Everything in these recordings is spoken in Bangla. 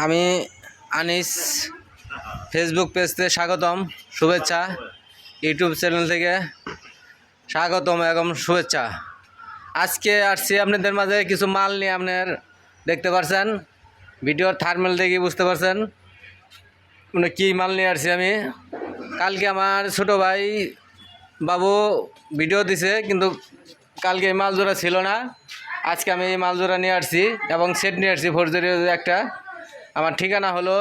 আমি আনিস ফেসবুক পেজ থেকে স্বাগতম, শুভেচ্ছা। ইউটিউব চ্যানেল থেকে স্বাগতম, এবং শুভেচ্ছা। আজকে আসছি আপনাদের মাঝে কিছু মাল নিয়ে আপনার দেখতে পারছেন। ভিডিওর থার্মেল দেখে বুঝতে পারছেন মানে কী মাল নিয়ে আসছি আমি। কালকে আমার ছোট ভাই বাবু ভিডিও দিছে, কিন্তু কালকে এই মাল জোড়া ছিল না। আজকে আমি এই মাল জোড়া নিয়ে আসছি, এবং সেট নিয়ে আসছি ফোরজোরি একটা। আমার ঠিকানা হলো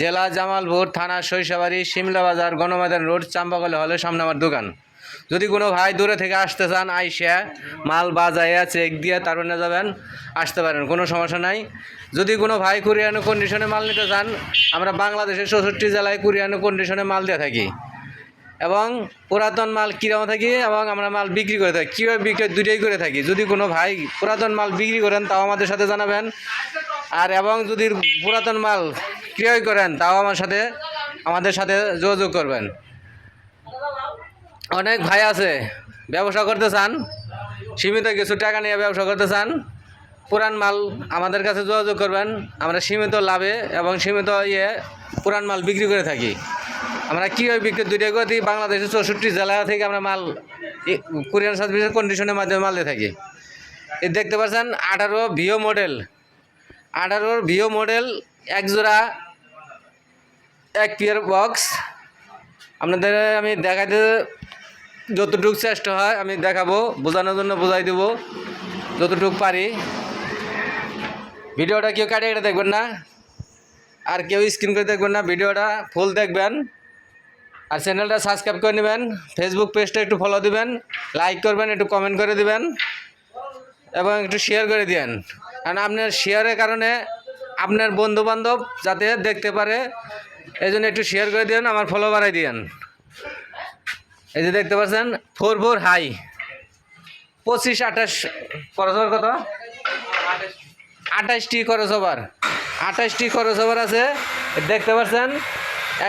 জেলা জামালপুর থানা শৈশবাড়ি সিমলা বাজার গণমাদান রোড চাম্পাকলে হলে সামনে আমার দোকান। যদি কোনো ভাই দূরে থেকে আসতে চান, আইসা মাল বাজাইয়া চেক দিয়ে তারপর নিয়ে যাবেন, আসতে পারেন, কোনো সমস্যা নাই। যদি কোনো ভাই কুরিয়ানো কন্ডিশনে মাল নিতে চান, আমরা বাংলাদেশের চৌষট্টি জেলায় কুরিয়ানো কন্ডিশনে মাল দিয়ে থাকি। এবং পুরাতন মাল কিরাও থাকি এবং আমরা মাল বিক্রি করে থাকি, কীভাবে বিক্রি দুটোই করে থাকি। যদি কোনো ভাই পুরাতন মাল বিক্রি করেন, তাও আমাদের সাথে জানাবেন। আর এবং যদি পুরাতন মাল ক্রয় করেন, তাও আমার সাথে, আমাদের সাথে যোগাযোগ করবেন। অনেক ভাই আছে, ব্যবসা করতে চান, সীমিত কিছু টাকা নিয়ে ব্যবসা করতে চান, পুরান মাল আমাদের কাছে যোগাযোগ করবেন। আমরা সীমিত লাভে এবং সীমিত ইয়ে পুরান মাল বিক্রি করে থাকি। আমরা কীভাবে বিক্রি দুইটাই করে দিই, বাংলাদেশের চৌষট্টি জেলা থেকে আমরা মাল কুরিয়ান সার্ভিসের কন্ডিশনের মাধ্যমে মাল দিয়ে থাকি। এ দেখতে পাচ্ছেন, আঠারো ভিও মডেল আঠারোর ভিও মডেল এক জোড়া এক পিয়ার বক্স আপনাদের আমি দেখাতে যতটুকু চেষ্টা হয়, আমি দেখাবো, বোঝানোর জন্য বোঝাই দেবো, যতটুকু পারি। ভিডিওটা কেউ কাটে কেটে দেখবেন না, আর কেউ স্ক্রিন করে দেখবেন না, ভিডিওটা ফুল দেখবেন। আর চ্যানেলটা সাবস্ক্রাইব করে নেবেন ফেসবুক পেজটা একটু ফলো দিবেন লাইক করবেন, একটু কমেন্ট করে দিবেন, এবং একটু শেয়ার করে দিবেন কারণ আপনার শেয়ারের কারণে আপনার বন্ধু বান্ধব যাতে দেখতে পারে এই জন্য একটু শেয়ার করে দিবেন আমার ফলো বাড়াই দিবেন এই যে দেখতে পাচ্ছেন ফোর ফোর হাই পঁচিশ, আঠাশ খরচ কত আঠাশটি খরচ হবার। আঠাশটি খরচ হবার আছে। দেখতে পাচ্ছেন,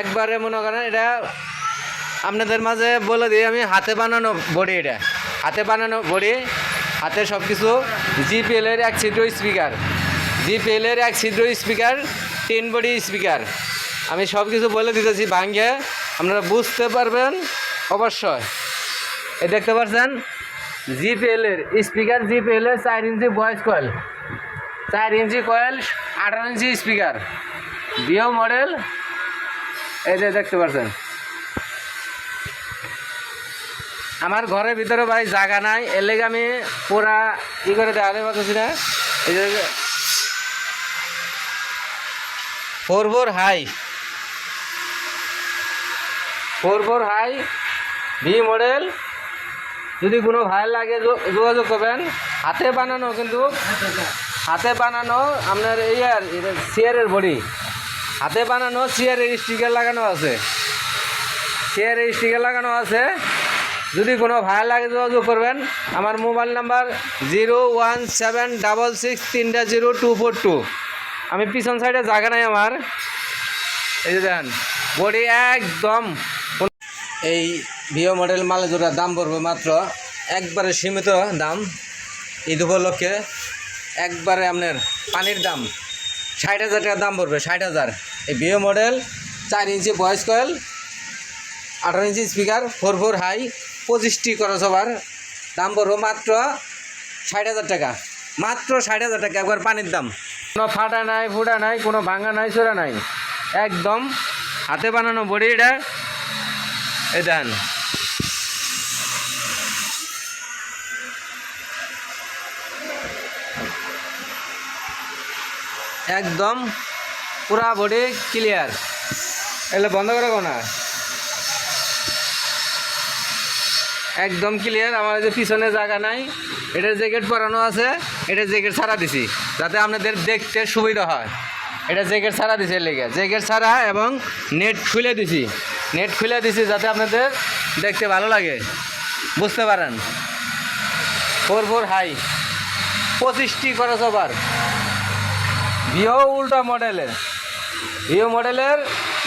একবারে মনে করেন এটা আপনাদের মাঝে বলে দিই, আমি হাতে বানানো বডি এটা। হাতে বানানো বডি হাতে সব কিছু জিপিএলের এক ছিদ্র স্পিকার। জিপিএলের এক ছিদ্র স্পিকার, টেন বডি স্পিকার। আমি সব কিছু বলে দিতেছি ভাঙ্গে। আপনারা বুঝতে পারবেন অবশ্যই। এই দেখতে পাচ্ছেন? জিপিএলের স্পিকার, জিপিএলের চার ইঞ্চি ভয়েস কয়েল। চার ইঞ্চি কয়েল, আঠারো ইঞ্চি স্পিকার। Bio model. এই যে দেখতে পাচ্ছেন? আমার ঘরের ভিতরে ভাই জায়গা নাই। এর লেগে আমি পুরা ই করে দেখাতে পারতেছি না। এই যে four four high. Four four high V model. যদি কোনো ভাই লাগে যোগাযোগ করবেন। হাতে বানানো কিন্তু হাতে বানানো আপনার এই আর চেয়ারের বডি হাতে বানানো চেয়ারের স্টিকার লাগানো আছে। চেয়ারের স্টিকার লাগানো আছে। যদি কোনো ভাই লাগে যোগাযোগ করবেন, আমার mobile number zero one seven double six তিনটা জিরো টু ফোর টু। আমি পিছন সাইডে জায়গা নাই আমার। এই যে দেন বডি একদম এই ভিও মডেল মালে দাম পড়বে মাত্র একবারে সীমিত দাম। ঈদ উপলক্ষে একবারে আপনার পানির দাম ষাট হাজার টাকার দাম পড়বে, ষাট হাজার। এই ভিও মডেল চার ইঞ্চি ভয়েস কয়েল, আঠারো ইঞ্চি স্পিকার, ফোর ফোর হাই পঁচিশটি খরচ হবার দাম পড়বে মাত্র ষাট হাজার টাকা। মাত্র ষাট হাজার টাকা একবার পানির দাম। কোনো ফাটা নাই, ফুটা নাই, কোনো ভাঙা নাই, চোরা নাই। একদম হাতে বানানো বডি এটা। এই একদম পুরা বডি ক্লিয়ার এগুলো বন্ধ করে না। একদম ক্লিয়ার আমার যে পিছনে জায়গা নাই এটা জ্যাকেট পরানো আছে এটা জ্যাকেট ছাড়া দিছি, যাতে আপনাদের দেখতে সুবিধা হয়। এটা জ্যাকেট ছাড়া দিছে লেগে। জ্যাকেট ছাড়া এবং নেট খুলে দিছি। নেট খুলে দিছি যাতে আপনাদের দেখতে ভালো লাগে। বুঝতে পারেন? Four four high. পঁচিশটি খরচ ওভার ভিও উল্টা মডেলের। ভিও মডেলের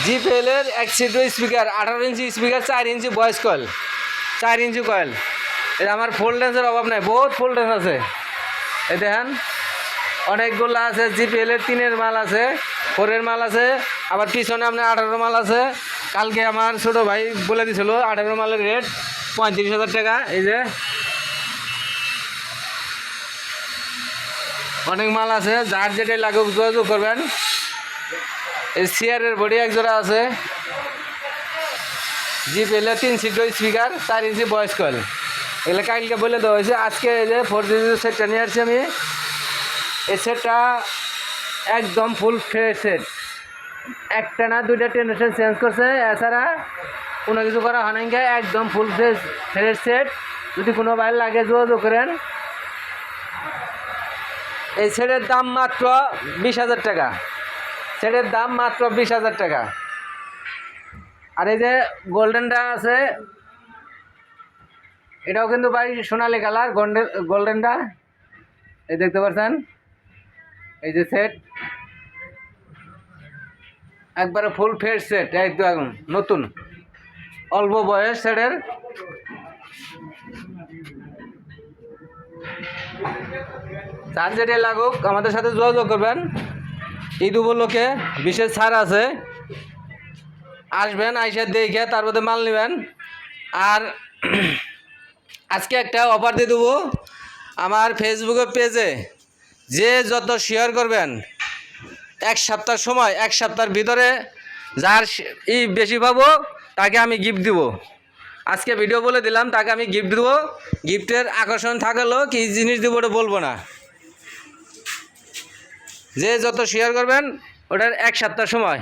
জিপিএলের এক সিডো স্পিকার আঠারো ইঞ্চি স্পিকার চার ইঞ্চি ভয়েস কয়েল চার ইঞ্চি কয়েল। এটা আমার ফুল ড্যান্সের অভাব নাই, বহুত ফুল ড্যান্স আছে। এই দেখেন, অনেকগুলো আছে, জিপিএল এর তিনের মাল আছে, ফোরের মাল আছে, আবার পিছনে আপনার আঠারো মাল আছে। কালকে আমার ছোট ভাই বলে দিছিল, আঠারো মালের রেট পঁয়ত্রিশ হাজার টাকা। এই যে, অনেক মাল আছে, যার যেটাই লাগুক, যোগাযোগ করবেন। এই চেয়ারের বডি এক জোড়া আছে জিপ এলে তিন সিট ওই স্পিকার চার ইঞ্চি ভয়েস কল এগুলো কালকে বলে দেওয়া হয়েছে, আজকে যে ফোর জি সেটটা নিয়ে আসছি আমি। এই সেটটা একদম ফুল ফ্রেশ সেট একটা না দুইটা টেনশন চেঞ্জ করছে, এছাড়া কোনো কিছু করা হয় নাই একদম ফুল ফ্রেশ ফ্রেশ সেট যদি কোনো বাইর লাগে যোগাযোগ করেন। এই সেটের দাম মাত্র বিশ হাজার টাকা। সেটের দাম মাত্র বিশ হাজার টাকা। আর এই যে গোল্ডেনটা আছে, এটাও কিন্তু ভাই সোনালি কালার গোল্ডেন গোল্ডেনটা এই দেখতে পাচ্ছেন? এই যে সেট একবারে ফুল ফ্রেশ সেট একদম নতুন। অল্প বয়স সেটের চার যেটাই লাগুক, আমাদের সাথে যোগাযোগ করবেন। ঈদ উপলক্ষে বিশেষ ছাড় আছে। আসবেন, আইসা দেখে তার মধ্যে মাল নেবেন। আর আজকে একটা অফার দিয়ে দেবো আমার ফেসবুকের পেজে যে যত শেয়ার করবেন, এক সপ্তাহ সময়, এক সপ্তাহের ভিতরে যার ই বেশি পাবো, তাকে আমি গিফট দিব। আজকে ভিডিও বলে দিলাম, তাকে আমি গিফট দেবো। গিফটের আকর্ষণ থাকলেও কি জিনিস দেবো ওটা বলব না। যে যত শেয়ার করবেন, ওটার এক সপ্তাহ সময়।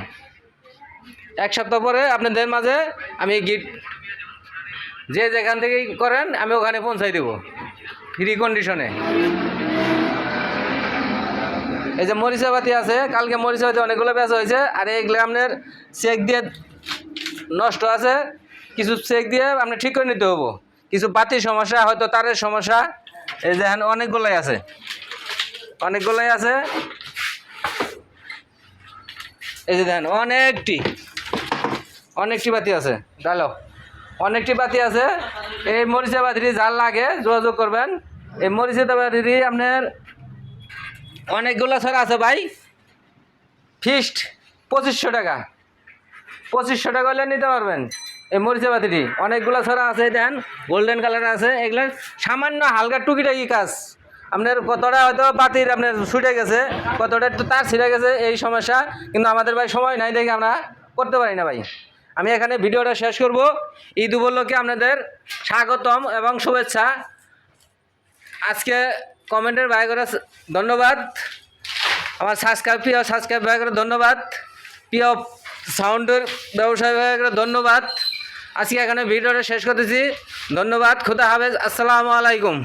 এক সপ্তাহ পরে আপনাদের মাঝে আমি গিফট যে যেখান থেকে করেন, আমি ওখানে পৌঁছাই দেবো ফ্রি কন্ডিশনে এই যে মরিচাবাতি আছে, কালকে মরিচাবাতি অনেকগুলো বেচা হয়েছে, আর এইগুলো আপনার চেক দিয়ে নষ্ট আছে, কিছু চেক দিয়ে আপনি ঠিক করে নিতে হব। কিছু বাতির সমস্যা, হয়তো তারের সমস্যা, এই যে অনেকগুলোই আছে। অনেকগুলোই আছে। এই যে দেখেন, অনেকটি। অনেকটি বাতি আছে ডালো অনেকটি বাতি আছে, এই মরিচা বাতিটি যার লাগে যোগাযোগ করবেন। এই মরিচা বাতিটি আপনার অনেকগুলো ছাড়া আছে ভাই। ফিক্সড পঁচিশশো টাকা। পঁচিশশো টাকা হলে নিতে পারবেন এই মরিচা বাতিটি। অনেকগুলো ছড়া আছে, দেন গোল্ডেন কালার আছে, এগুলো সামান্য হালকা টুকিটাকি কাজ। আপনার কতটা হয়তো বাতির আপনার ছুটে গেছে, কতটা একটু তার ছিঁড়ে গেছে, এই সমস্যা। কিন্তু আমাদের ভাই সময় নাই দেখে আমরা করতে পারি না ভাই। আমি এখানে ভিডিওটা শেষ করব। ঈদ উপলক্ষে আপনাদের স্বাগতম এবং শুভেচ্ছা। আজকে কমেন্টের ভাই করে ধন্যবাদ। আমার সাবস্ক্রাইব প্রিয় সাবস্ক্রাইব ভাই করে ধন্যবাদ। প্রিয় সাউন্ডের ব্যবসায়ী ভাই করে ধন্যবাদ। আজকে এখানে ভিডিওটা শেষ করতেছি। ধন্যবাদ, খুদা হাফেজ। আসসালামু আলাইকুম।